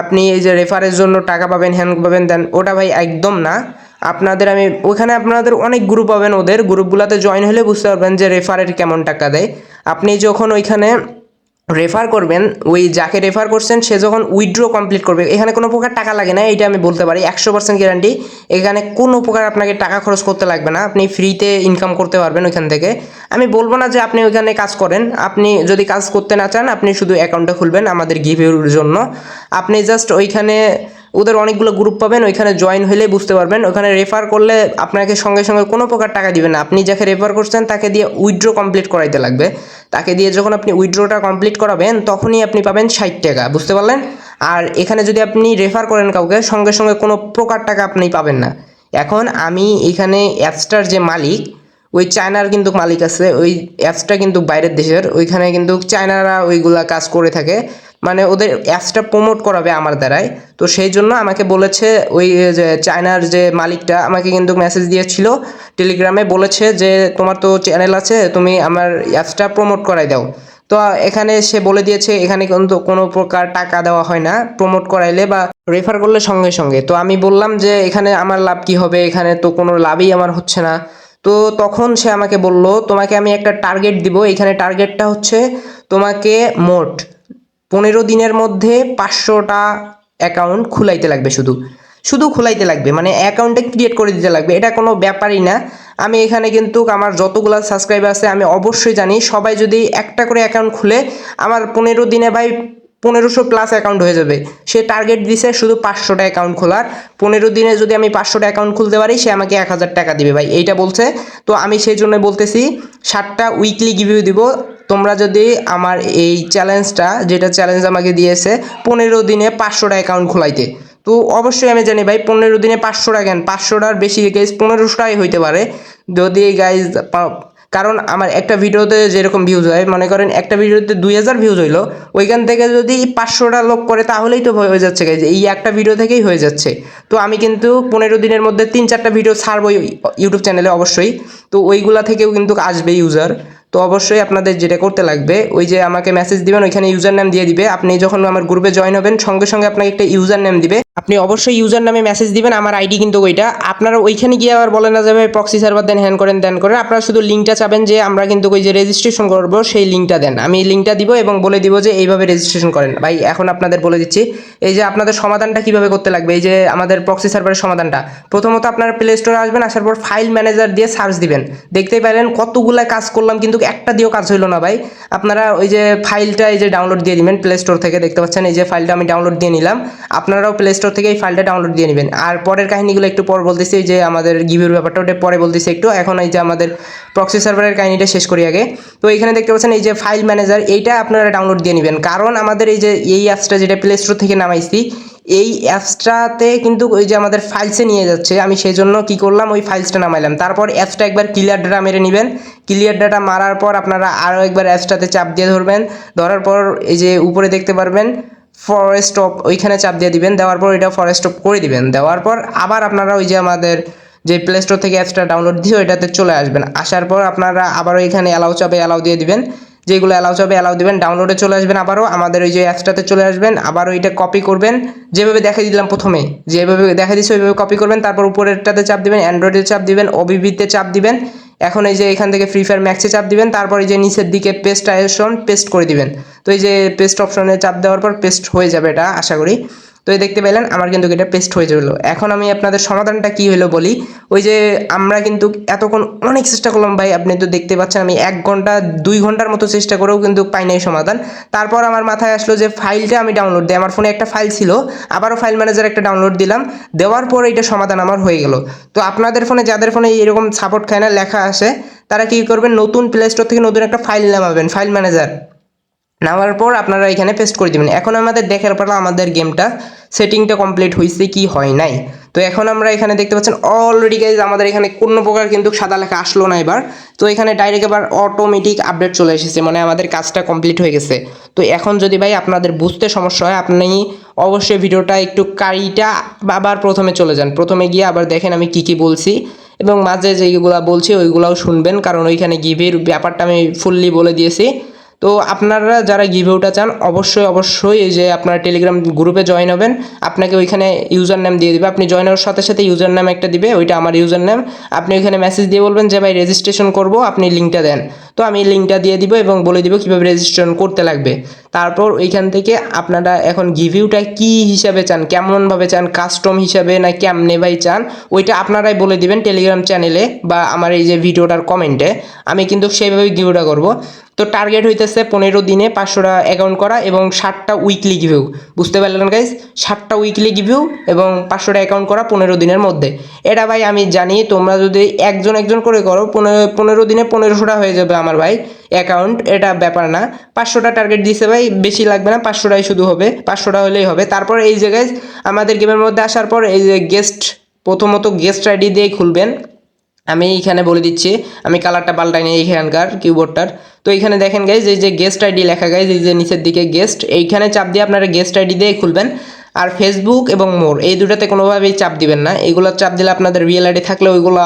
আপনি এই যে রেফারের জন্য টাকা পাবেন, হ্যান পাবেন, দেন ওটা ভাই একদম না। আপনাদের আমি, ওখানে আপনাদের অনেক গ্রুপ পাবেন ওদের। গ্রুপগুলোতে জয়েন হলে বুঝতে পারবেন যে রেফারের কেমন টাকা দেয়। আপনি যখন ওইখানে রেফার করবেন, ওই যাকে রেফার করছেন, সে যখন উইথড্র কমপ্লিট করবে, এখানে কোনো প্রকার টাকা লাগে না এটা আমি বলতে পারি, একশো পার্সেন্ট গ্যারান্টি এখানে কোনো প্রকার আপনাকে টাকা খরচ করতে লাগবে না, আপনি ফ্রিতে ইনকাম করতে পারবেন ওইখান থেকে। আমি বলব না যে আপনি ওইখানে কাজ করেন, আপনি যদি কাজ করতে না চান, আপনি শুধু অ্যাকাউন্টটা খুলবেন আমাদের গিভের জন্য। আপনি জাস্ট ওইখানে ওদের অনেকগুলো গ্রুপ পাবেন, ওইখানে জয়েন হলে বুঝতে পারবেন। ওখানে রেফার করলে আপনাকে সঙ্গে সঙ্গে কোনো প্রকার টাকা দিবেন না। আপনি যাকে রেফার করছেন, তাকে দিয়ে উইড্রো কমপ্লিট করাইতে লাগবে। তাকে দিয়ে যখন আপনি উইড্রোটা কমপ্লিট করাবেন, তখনই আপনি পাবেন ষাট টাকা, বুঝতে পারলেন? আর এখানে যদি আপনি রেফার করেন কাউকে, সঙ্গে সঙ্গে কোনো প্রকার টাকা আপনি পাবেন না। এখন আমি এখানে অ্যাপসটার যে মালিক ওই চায়নার কিন্তু মালিক আছে, ওই অ্যাপসটা কিন্তু বাইরের দেশের, ওইখানে কিন্তু চায়নারা ওইগুলা কাজ করে থাকে। মানে ওদের অ্যাপসটা প্রমোট করাবে আমার দ্বারাই। তো সেই জন্য আমাকে বলেছে, ওই যে চায়নার যে মালিকটা আমাকে কিন্তু মেসেজ দিয়েছিল টেলিগ্রামে বলেছে যে, তোমার তো চ্যানেল আছে, তুমি আমার অ্যাপসটা প্রমোট করাই দাও। তো এখানে সে বলে দিয়েছে, এখানে কিন্তু কোনো প্রকার টাকা দেওয়া হয় না প্রমোট করাইলে বা রেফার করলে সঙ্গে সঙ্গে। তো আমি বললাম যে, এখানে আমার লাভ কি হবে? এখানে তো কোনো লাভই আমার হচ্ছে না। তো তখন সে আমাকে বলল, তোমাকে আমি একটা টার্গেট দিব। এখানে টার্গেটটা হচ্ছে তোমাকে মোট পনেরো দিনের মধ্যে পাঁচশোটা অ্যাকাউন্ট খুলাইতে লাগবে শুধু। শুধু খুলাইতে লাগবে মানে অ্যাকাউন্টে ক্রিয়েট করে দিতে লাগবে। এটা কোনো ব্যাপারই না। আমি এখানে কিন্তু আমার যতগুলো সাবস্ক্রাইবার আছে, আমি অবশ্যই জানি সবাই যদি একটা করে অ্যাকাউন্ট খুলে, আমার পনেরো দিনে ভাই পনেরোশো প্লাস অ্যাকাউন্ট হয়ে যাবে। সে টার্গেট দিছে শুধু পাঁচশোটা অ্যাকাউন্ট খোলার। পনেরো দিনে যদি আমি পাঁচশোটা অ্যাকাউন্ট খুলতে পারি, সে আমাকে এক হাজার টাকা দিবে ভাই। এইটা বলছে। তো আমি সেই জন্য বলতেছি, সাতটা উইকলি গিভিউ দিব। তোমরা যদি আমার এই চ্যালেঞ্জটা যেটা চ্যালেঞ্জ আমাকে দিয়েছে, পনেরো দিনে পাঁচশোটা অ্যাকাউন্ট খোলাইতে। তো অবশ্যই আমি জানি ভাই, পনেরো দিনে পাঁচশোটা কেন? পাঁচশোটার বেশি গাইজ পনেরোশোটাই হইতে পারে। যদি গাইজ কারণ আমার একটা ভিডিওতে যেরকম ভিউজ হয়, মনে করেন একটা ভিডিওতে দুই হাজার ভিউজ হইল, ওইখান থেকে যদি পাঁচশোটা লোক করে, তাহলেই তো হয়ে যাচ্ছে এই একটা ভিডিও থেকেই হয়ে যাচ্ছে। তো আমি কিন্তু পনেরো দিনের মধ্যে তিন চারটা ভিডিও ছাড়বো ইউটিউব চ্যানেলে অবশ্যই। তো ওইগুলা থেকেও কিন্তু আসবে ইউজার তো অবশ্যই আপনাদের যেটা করতে লাগবে, ওই যে আমাকে মেসেজ দিবেন, ওইখানে ইউজার নাম দিয়ে দিবে। আপনি যখন আমার গ্রুপে জয়েন হবেন, সঙ্গে সঙ্গে আপনাকে একটা ইউজার নাম দিবে। আপনি অবশ্যই ইউজার নামে মেসেজ দিবেন, আমার আইডি কিন্তু ওইটা। আপনারা ওইখানে গিয়ে আবার বলে না যাবে প্রক্সি সার্ভার দেন হ্যান করেন, দেন করেন। আপনারা শুধু লিঙ্কটা চাবেন যে, আমরা কিন্তু ওই যে রেজিস্ট্রেশন করব, সেই লিঙ্কটা দেন। আমি লিঙ্কটা দিব এবং বলে দিব যে, এইভাবে রেজিস্ট্রেশন করেন। ভাই, এখন আপনাদের বলে দিচ্ছি, এই যে আপনাদের সমাধানটা কীভাবে করতে লাগবে? এই যে আমাদের প্রক্সি সার্ভারের সমাধানটা। প্রথমত আপনারা প্লে স্টোরে আসবেন, আসার পর ফাইল ম্যানেজার দিয়ে সার্চ দিবেন। দেখতেই পাইলেন, কতগুলা কাজ করলাম, কিন্তু একটা দিয়েও কাজ হইল না ভাই। আপনারা ওই যে ফাইলটা এই যে ডাউনলোড দিয়ে দিবেন প্লে স্টোর থেকে দেখতে পাচ্ছেন, এই যে ফাইলটা আমি ডাউনলোড দিয়ে নিলাম। আপনারাও প্লে স্টোর থেকে এই ফাইলটা ডাউনলোড দিয়ে নেবেন। আর পরের কাহিনীগুলো একটু পর বলতেছি যে আমাদের গিভের ব্যাপারটা, ওটা পরে বলতেছি একটু। এখন এই যে আমাদের প্রক্সি সার্ভারের কাহিনীটা শেষ করি আগে। তো এখানে দেখতে পাচ্ছেন, এই যে ফাইল ম্যানেজার এইটা আপনারা ডাউনলোড দিয়ে নেবেন। কারণ আমাদের এই যে এই অ্যাপসটা যেটা প্লে স্টোর থেকে নামাইছি এই অ্যাপসটাতে কিন্তু ওই যে আমাদের ফাইলসে নিয়ে যাচ্ছে। আমি সেই জন্য কী করলাম? ওই ফাইলসটা নামাইলাম। তারপর অ্যাপসটা একবার ক্লিয়ার ডাটা মেরে নেবেন। ক্লিয়ার ডাটা মারার পর আপনারা আরও একবার অ্যাপসটাতে চাপ দিয়ে ধরবেন। ধরার পর এই যে উপরে দেখতে পারবেন ফরেস্ট অফ ওইখানে চাপ দিয়ে দিবেন। দেওয়ার পর এটা ফরেস্ট অফ করে দিবেন। দেওয়ার পর আবার আপনারা ওই যে আমাদের যে প্লে স্টোর থেকে অ্যাপসটা ডাউনলোড দিয়ে ওইটাতে চলে আসবেন। আসার পর আপনারা আবারও এখানে অ্যালাউ চাপে অ্যালাউ দিয়ে দিবেন। যেগুলো অ্যালাউ চাপে অ্যালাউ দিবেন ডাউনলোডে চলে আসবেন আবারও, আমাদের ওই যে অ্যাপসটাতে চলে আসবেন, আবারও এটা কপি করবেন। যেভাবে দেখা দিলাম প্রথমে, যেভাবে দেখা দিচ্ছে ওইভাবে কপি করবেন, তারপর উপরেরটাতে চাপ দিবেন অ্যান্ড্রয়েডে চাপ দিবেন ওবিবিতে চাপ দিবেন। এখন এই যে এখান থেকে ফ্রি ফায়ার ম্যাক্সে চাপ দিবেন, তারপর এই যে নিচের দিকে পেস্ট আইসন পেস্ট করে দিবেন। তো এই যে পেস্ট অপশনে চাপ দেওয়ার পর পেস্ট হয়ে যাবে এটা, আশা করি। তো এই দেখতে পেলেন, আমার কিন্তু এটা পেস্ট হয়ে যাবে এখন আমি আপনাদের সমাধানটা কি হলো বলি? ওই যে আমরা কিন্তু এতক্ষণ অনেক চেষ্টা করলাম, ভাই, আপনি তো দেখতে পাচ্ছেন আমি এক ঘণ্টা, দুই ঘণ্টার মতো চেষ্টা করেও কিন্তু পাই নাই সমাধান। তারপর আমার মাথায় আসলো যে ফাইলটা আমি ডাউনলোড দিই আমার ফোনে একটা ফাইল ছিল, আবারও ফাইল ম্যানেজার একটা ডাউনলোড দিলাম। দেওয়ার পর এটা সমাধান আমার হয়ে গেল। তো আপনাদের ফোনে, যাদের ফোনে এরকম সাপোর্ট খায় না, লেখা আসে, তারা কী করবেন? নতুন প্লে স্টোর থেকে নতুন একটা ফাইল নামাবেন ফাইল ম্যানেজার নামার পর আপনারা এখানে পেস্ট করে দেবেন। এখন আমাদের দেখার পর আমাদের গেমটা সেটিংটা কমপ্লিট হয়েছে কি হয় নাই। তো এখন আমরা এখানে দেখতে পাচ্ছেন অলরেডি গাইজ আমাদের এখানে কোনো প্রকার কিন্তু সাদা লেখা আসলো না এবার। তো এখানে ডাইরেক্ট এবার অটোমেটিক আপডেট চলে এসেছে মানে আমাদের কাজটা কমপ্লিট হয়ে গেছে। তো এখন যদি ভাই আপনাদের বুঝতে সমস্যা হয়, আপনি অবশ্যই ভিডিওটা একটু কারিটা আবার প্রথমে চলে যান। প্রথমে গিয়ে আবার দেখেন আমি কি কি বলছি। এবং মাঝে যেগুলো বলছি, ওইগুলাও শুনবেন, কারণ ওইখানে গিভের ব্যাপারটা আমি ফুললি বলে দিয়েছি। তো আপনারা যারা গিভেউটা চান, অবশ্যই অবশ্যই এই যে আপনার টেলিগ্রাম গ্রুপে জয়েন হবেন। আপনাকে ওইখানে ইউজার নাম দিয়ে দেবে। আপনি জয়েন হওয়ার সাথে সাথে ইউজার নাম একটা দিবে, ওইটা আমার ইউজার নাম আপনি ওইখানে মেসেজ দিয়ে বলবেন যে, ভাই রেজিস্ট্রেশন করব, আপনি লিঙ্কটা দেন। তো আমি লিঙ্কটা দিয়ে দিব এবং বলে দিব কীভাবে রেজিস্ট্রেশন করতে লাগবে। তারপর ওইখান থেকে আপনারা এখন গিভিউটা কি হিসাবে চান, কেমনভাবে চান কাস্টম হিসাবে না কেমনে ভাই চান, ওইটা আপনারাই বলে দিবেন টেলিগ্রাম চ্যানেলে বা আমার এই যে ভিডিওটার কমেন্টে আমি কিন্তু সেইভাবেই গিভিউটা করব। তো টার্গেট হইতেছে পনেরো দিনে পাঁচশোটা অ্যাকাউন্ট করা এবং ষাটটা উইকলি গিভিউ বুঝতে পারলেন গাইজ ষাটটা উইকলি গিভিউ এবং পাঁচশোটা অ্যাকাউন্ট করা পনেরো দিনের মধ্যে। এটা ভাই আমি জানি, তোমরা যদি একজন একজন করে করো পনেরো পনেরো দিনে পনেরোশোটা হয়ে যাবে আমার ভাই অ্যাকাউন্ট এটা ব্যাপার না। পাঁচশোটা টার্গেট দিছে ভাই, বেশি লাগবে না, পাঁচশোটাই শুধু হবে, পাঁচশোটা হলেই হবে। তারপর এই যে গাইজ আমাদের গেমের মধ্যে আসার পর এই যে গেস্ট প্রথমত গেস্ট আইডি দিয়ে খুলবেন। আমি এইখানে বলে দিচ্ছি, আমি কালারটা পাল্টাই নিই এইখানকার কিবোর্ডটার তো এখানে দেখেন গাইজ এই যে গেস্ট আইডি লেখা গাইজ এই যে নিচের দিকে গেস্ট এইখানে চাপ দিয়ে আপনারা গেস্ট আইডি দিয়ে খুলবেন। আর ফেসবুক এবং মোর, এই দুটাতে কোনোভাবেই চাপ দিবেন না। এগুলো চাপ দিলে আপনাদের রিয়েল আইডি থাকলে ওইগুলো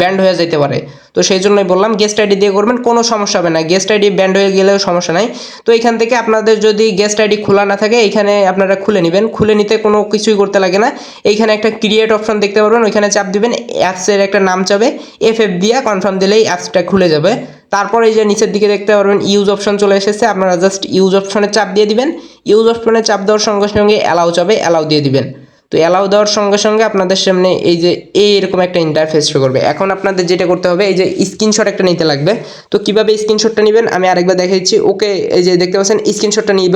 ব্যান্ড হয়ে যেতে পারে। তো সেই জন্যই বললাম গেস্ট আইডি দিয়ে করবেন, কোনো সমস্যা হবে না। গেস্ট আইডি ব্যান্ড হয়ে গেলেও সমস্যা নাই। তো এখান থেকে আপনাদের যদি গেস্ট আইডি খোলা না থাকে এখানে আপনারা খুলে নেবেন। খুলে নিতে কোনো কিছুই করতে লাগে না। এইখানে একটা ক্রিয়েট অপশন দেখতে পারবেন, ওইখানে চাপ দিবেন অ্যাপসের একটা নাম চাবে। এফ এফ দিয়ে কনফার্ম দিলেই অ্যাপসটা খুলে যাবে। তারপর এই যে নিচের দিকে দেখতে পারবেন ইউজ অপশন চলে এসেছে। আপনারা জাস্ট ইউজ অপশনে চাপ দিয়ে দিবেন। ইউজ অপশনে চাপ দেওয়ার সঙ্গে সঙ্গে অ্যালাউ চাবে অ্যালাউ দিয়ে দিবেন। তো অ্যালাউ দেওয়ার সঙ্গে সঙ্গে আপনাদের সামনে এই যে এই এরকম একটা ইন্টারফেস শো করবে। এখন আপনাদের যেটা করতে হবে, এই যে স্ক্রিনশট একটা নিতে লাগবে। তো কীভাবে স্ক্রিনশটটা নেবেন? আমি আরেকবার দেখাচ্ছি। ওকে, এই যে দেখতে পাচ্ছেন স্ক্রিনশটটা নিব।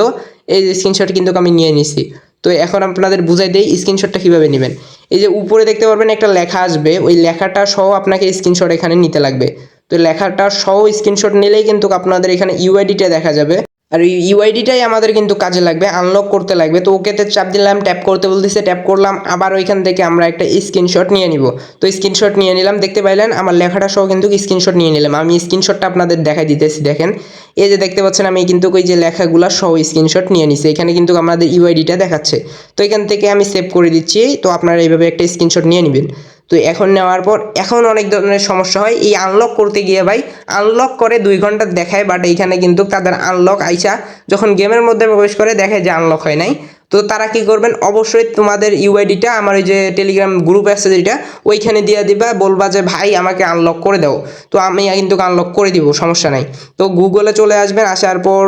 এই যে স্ক্রিনশট কিন্তু আমি নিয়ে নিছি। তো এখন আপনাদের বুঝাই দেই স্ক্রিনশটটা কীভাবে নেবেন। এই যে উপরে দেখতে পারবেন একটা লেখা আসবে। ওই লেখাটা সহ আপনাকে স্ক্রিনশট এখানে নিতে লাগবে। তো লেখাটা সহ স্ক্রিনশট নিলেই কিন্তু আপনাদের এখানে ইউআইডিটা দেখা যাবে। আর এই ইউআইডিটাই আমাদের কিন্তু কাজে লাগবে আনলক করতে লাগবে। তো ওকেতে চাপ দিলাম ট্যাপ করতে বলতেছে ট্যাপ করলাম, আবার ওইখান থেকে আমরা একটা স্ক্রিনশট নিয়ে নিব। তো স্ক্রিনশট নিয়ে নিলাম, দেখতে পাইলেন, আমার লেখাটা সহ কিন্তু স্ক্রিনশট নিয়ে নিলাম। আমি স্ক্রিনশটটা আপনাদের দেখাই দিতেছি, দেখেন। এই যে দেখতে পাচ্ছেন, আমি কিন্তু ওই যে লেখাগুলো সহ স্ক্রিনশট নিয়ে নিছি। এখানে কিন্তু আমাদের ইউআইডিটা দেখাচ্ছে। তো এখান থেকে আমি সেভ করে দিচ্ছি। তো আপনারা এইভাবে একটা স্ক্রিনশট নিয়ে নেবেন। তো এখন নেওয়ার পর এখন অনেক ধরনের সমস্যা হয়। এই আনলক করতে গিয়ে ভাই আনলক করে দুই ঘণ্টা দেখায় বাট এইখানে কিন্তু তাদের আনলক আইসা যখন গেমের মধ্যে প্রবেশ করে দেখে যে আনলক হয় নাই। তো তারা কি করবেন? অবশ্যই তোমাদের ইউআইডিটা আমার ওই যে টেলিগ্রাম গ্রুপ আছে যেটা, ওইখানে দিয়ে দিবা, বলবা যে ভাই আমাকে আনলক করে দাও। তো আমি কিন্তু আনলক করে দিব, সমস্যা নাই। তো গুগলে চলে আসবেন, আসার পর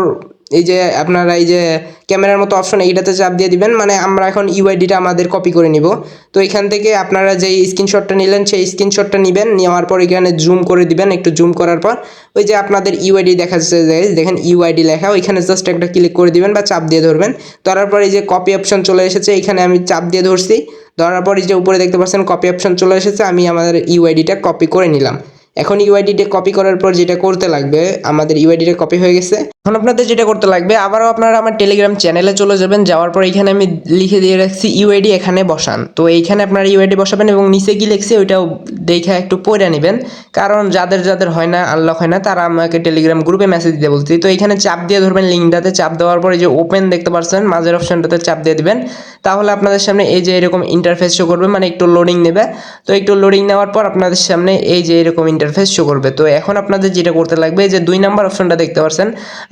এই যে আপনারা এই যে ক্যামেরার মতো অপশন এইটাতে চাপ দিয়ে দিবেন মানে আমরা এখন ইউআইডিটা আমাদের কপি করে নিব। তো এখান থেকে আপনারা যেই স্ক্রিনশটটা নিলেন, সেই স্ক্রিনশটটা নেবেন, নেওয়ার পর এখানে জুম করে দিবেন, একটু জুম করার পর। ওই যে আপনাদের ইউআইডি দেখা যাচ্ছে দেখেন ইউআইডি লেখা, ওইখানে জাস্ট একটা ক্লিক করে দিবেন বা চাপ দিয়ে ধরবেন। ধরার পর এই যে কপি অপশন চলে এসেছে, এখানে আমি চাপ দিয়ে ধরছি। ধরার পর এই যে উপরে দেখতে পাচ্ছেন কপি অপশন চলে এসেছে, আমি আমাদের ইউআইডিটা কপি করে নিলাম। এখন ইউআইডিটা কপি করার পর যেটা করতে লাগবে, আমাদের ইউআইডিটা কপি হয়ে গেছে। এখন আপনাদের যেটা করতে লাগবে, আবারও আপনারা আমার টেলিগ্রাম চ্যানেলে চলে যাবেন, যাওয়ার পর এখানে আমি লিখে দিয়ে রাখছি ইউআইডি এখানে বসান। তো এইখানে আপনারা ইউআইডি বসাবেন এবং নিচে কি লিখছি ওইটাও দেখে একটু পড়ে নেবেন। কারণ যাদের যাদের হয় না আনলক হয় না, তারা আমাকে টেলিগ্রাম গ্রুপে মেসেজ দিতে বলছি। তো এখানে চাপ দিয়ে ধরবেন লিঙ্কটাতে। চাপ দেওয়ার পরে যে ওপেন দেখতে পাচ্ছেন, মাঝের অপশনটাতে চাপ দিয়ে দিবেন। তাহলে আপনাদের সামনে এই যে এরকম ইন্টারফেস শো করবে মানে একটু লোডিং নেবে। তো একটু লোডিং নেওয়ার পর আপনাদের সামনে এই যে এরকম ইন্টারফেস শো করবে। তো এখন আপনাদের যেটা করতে লাগবে যে দুই নাম্বার অপশনটা দেখতে পাচ্ছেন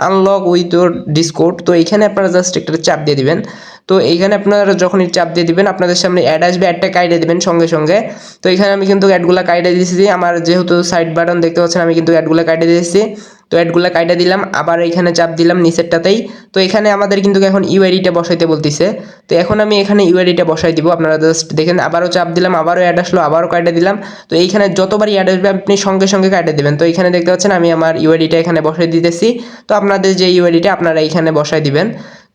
আনলক উইথ ইউর ডিসকোড তো এইখানে আপনারা জাস্ট একটা চাপ দিয়ে দিবেন। তো এইখানে আপনারা যখনই চাপ দিয়ে দিবেন, আপনাদের সামনে অ্যাড আসবে অ্যাডটা কাইটে দিবেন সঙ্গে সঙ্গে। তো এখানে আমি কিন্তু অ্যাডগুলো কাইটে দিয়েছি। আমার যেহেতু সাইড বাটন দেখতে পাচ্ছেন, আমি কিন্তু অ্যাডগুলো কাইটে দিয়েছি। তো অ্যাডগুলো কাইটে দিলাম, আবার এখানে চাপ দিলাম নিচেরটাতেই। তো এখানে আমাদের কিন্তু এখন ইউআইডিটা বসাইতে বলতিছে। তো এখন আমি এখানে ইউআইডিটা বসাই দিব, আপনারা জাস্ট দেখেন, আবারও চাপ দিলাম, আবারও অ্যাড আসলো, আবারও কাটে দিলাম। তো এইখানে যতবারই অ্যাড আসবে, আপনি সঙ্গে সঙ্গে কাটে দেবেন। তো এখানে দেখতে পাচ্ছেন, আমি আমার ইউআইডিটা এখানে বসাই দিতেছি। তো আপনাদের যে ইউআইডিটা আপনারা এইখানে বসাই দিবেন।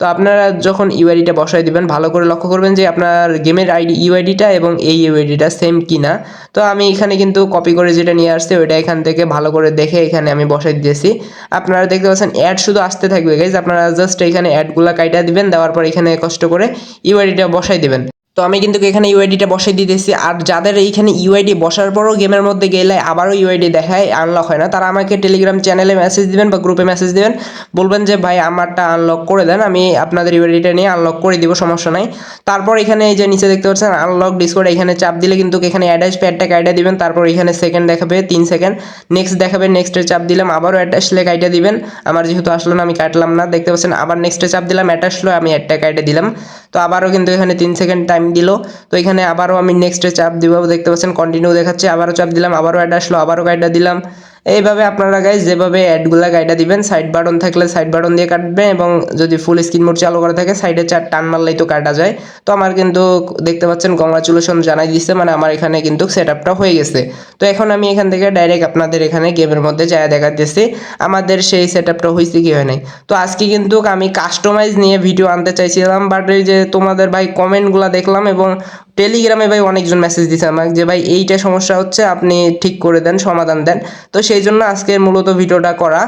তো আপনারা যখন ইউআইডিটা বসাই দিবেন, ভালো করে লক্ষ্য করবেন যে আপনার গেমের আইডি ইউআইডিটা এবং এই ইউআইডিটা সেম কিনা। তো আমি এখানে কিন্তু কপি করে যেটা নিয়ে আসছি, ওইটা এখান থেকে ভালো করে দেখে এখানে আমি বসাই দিয়েছি আপনারা দেখতে পাচ্ছেন অ্যাড শুধু আসতে থাকবে গাইজ আপনারা জাস্ট এখানে অ্যাডগুলো কাইটা দিবেন, দেওয়ার পর এখানে কষ্ট করে ইউআইডিটা বসাই দিবেন। তো আমি কিন্তু এখানে ইউআইডিটা বসাই দিতেছি। আর যাদের এইখানে ইউআইডি বসার পরও গেমের মধ্যে গেলে আবারও ইউআইডি দেখায় আনলক হয় না। তারা আমাকে টেলিগ্রাম চ্যানেলে মেসেজ দিবেন বা গ্রুপে মেসেজ দিবেন। বলবেন যে, ভাই, আমারটা আনলক করে দেন। আমি আপনাদের ইউআইডিটা নিয়ে আনলক করে দিব, সমস্যা নাই। তারপর এখানে এই যে নিচে দেখতে পাচ্ছেন আনলক ডিসকোড এখানে চাপ দিলে কিন্তু এখানে অ্যাড আসবে অ্যাডটা কাইটা দিবেন। তারপর এখানে সেকেন্ড দেখাবে, তিন সেকেন্ড নেক্সট দেখাবে নেক্সটে চাপ দিলাম, আবারও অ্যাড আসলে কাইটা দিবেন। আমার যেহেতু আসলো না, আমি কাটলাম না। দেখতে পাচ্ছেন, আবার নেক্সটে চাপ দিলাম অ্যাড আসলো আমি অ্যাডটা কাইটা দিলাম। তো আবারও কিন্তু এখানে তিন সেকেন্ড টাইম দিল। তো এখানে আবারও আমি নেক্সটে চাপ দিব। দেখতে পাচ্ছেন কন্টিনিউ দেখাচ্ছে। আবারও চাপ দিলাম, আবারও অ্যাড আসলো, আবারও গাইডটা দিলাম। এইভাবে আপনারা গাইজ যেভাবে অ্যাডগুলো গাইডা দিবেন সাইড বাটন থাকলে সাইড বাটন দিয়ে কাটবে এবং যদি ফুল স্ক্রিন মোড চালু করা থাকে সাইডে চার টান মারলেই তো কাটা যায়। তো আমার কিন্তু দেখতে পাচ্ছেন কংগ্রাচুলেশন জানাই দিচ্ছে মানে আমার এখানে কিন্তু সেট আপটা হয়ে গেছে। তো এখন আমি এখান থেকে ডাইরেক্ট আপনাদের এখানে গেমের মধ্যে যায় দেখাতেছি। আমাদের সেই সেট আপটা হয়েছে কি হয় নাই? তো আজকে কিন্তু আমি কাস্টমাইজ নিয়ে ভিডিও আনতে চাইছিলাম বাট এই যে তোমাদের ভাই কমেন্টগুলো দেখলাম এবং টেলিগ্রামে ভাই অনেকজন মেসেজ দিছে আমাকে যে, ভাই, এইটা সমস্যা হচ্ছে, আপনি ঠিক করে দেন, সমাধান দেন। তো সেই জন্য আজকে মূলত ভিডিওটা করা।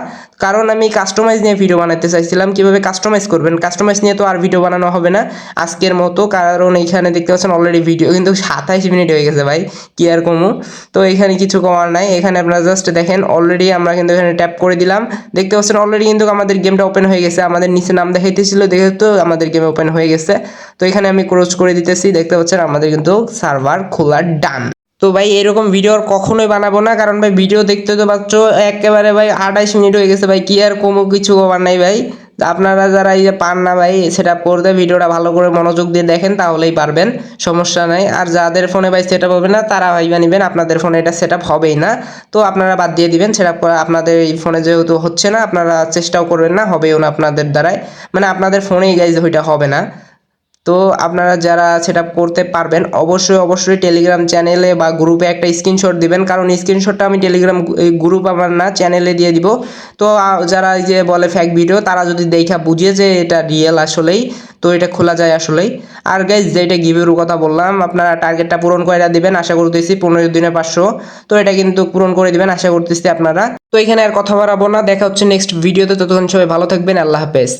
কারণ আমি কাস্টমাইজ নিয়ে ভিডিও বানাতে চাইছিলাম। কীভাবে কাস্টমাইজ করবেন? কাস্টমাইজ নিয়ে তো আর ভিডিও বানানো হবে না। আজকের মতো, কারণ এইখানে দেখতে পাচ্ছেন অলরেডি ভিডিও কিন্তু সাতাইশ মিনিট হয়ে গেছে ভাই। কি আর কমু? তো এখানে কিছু কমার নাই। এখানে আপনারা জাস্ট দেখেন অলরেডি আমরা কিন্তু এখানে ট্যাপ করে দিলাম। দেখতে পাচ্ছেন অলরেডি কিন্তু আমাদের গেমটা ওপেন হয়ে গেছে। আমাদের নিচে নাম দেখাইতেছিল, দেখে তো আমাদের গেম ওপেন হয়ে গেছে। তো এখানে আমি ক্রোজ করে দিতেছি। দেখতে পাচ্ছেন আমাদের কিন্তু সার্ভার খোলা ডান তো ভাই, এরকম ভিডিও আর কখনোই বানাবো না। কারণ ভাই ভিডিও দেখতে তো পাচ্ছ একেবারে ভাই আঠাইশ মিনিট হয়ে গেছে ভাই। কি আর কমো, কিছু কমার নাই ভাই। আপনারা যারা এই যে পান না ভাই, সেট আপ করতে ভিডিওটা ভালো করে মনোযোগ দিয়ে দেখেন, তাহলেই পারবেন। সমস্যা নাই। আর যাদের ফোনে ভাই সেট আপ হবে না, তারা ভাইবা নেবেন। আপনাদের ফোনে এটা সেট আপ হবেই না। তো আপনারা বাদ দিয়ে দিবেন সেট আপ করা আপনাদের এই ফোনে যেহেতু হচ্ছে না, আপনারা চেষ্টাও করবেন না, হবেও না আপনাদের দ্বারাই মানে আপনাদের ফোনেই গাইজ ওইটা হবে না। তো আপনারা যারা সেট করতে পারবেন, অবশ্যই অবশ্যই টেলিগ্রাম চ্যানেলে বা গ্রুপে একটা স্ক্রিনশট দিবেন। কারণ স্ক্রিনশটটা আমি টেলিগ্রাম গ্রুপ আমার না চ্যানেলে দিয়ে দিব। তো যারা এই যে বলে ফ্যাক ভিডিও তারা যদি দেখা বুঝে যে এটা রিয়েল আসলেই, তো এটা খোলা যায় আসলেই। আর গাইজ যেটা গিভের কথা বললাম, আপনারা টার্গেটটা পূরণ করে দিবেন, আশা করতেছি পনেরো দিনে পাঁচশো। তো এটা কিন্তু পূরণ করে দিবেন, আশা করতেছি আপনারা। তো এখানে আর কথা বাড়াবো না, দেখা হচ্ছে নেক্সট ভিডিওতে ততক্ষণ সবাই ভালো থাকবেন, আল্লাহ হাফেজ।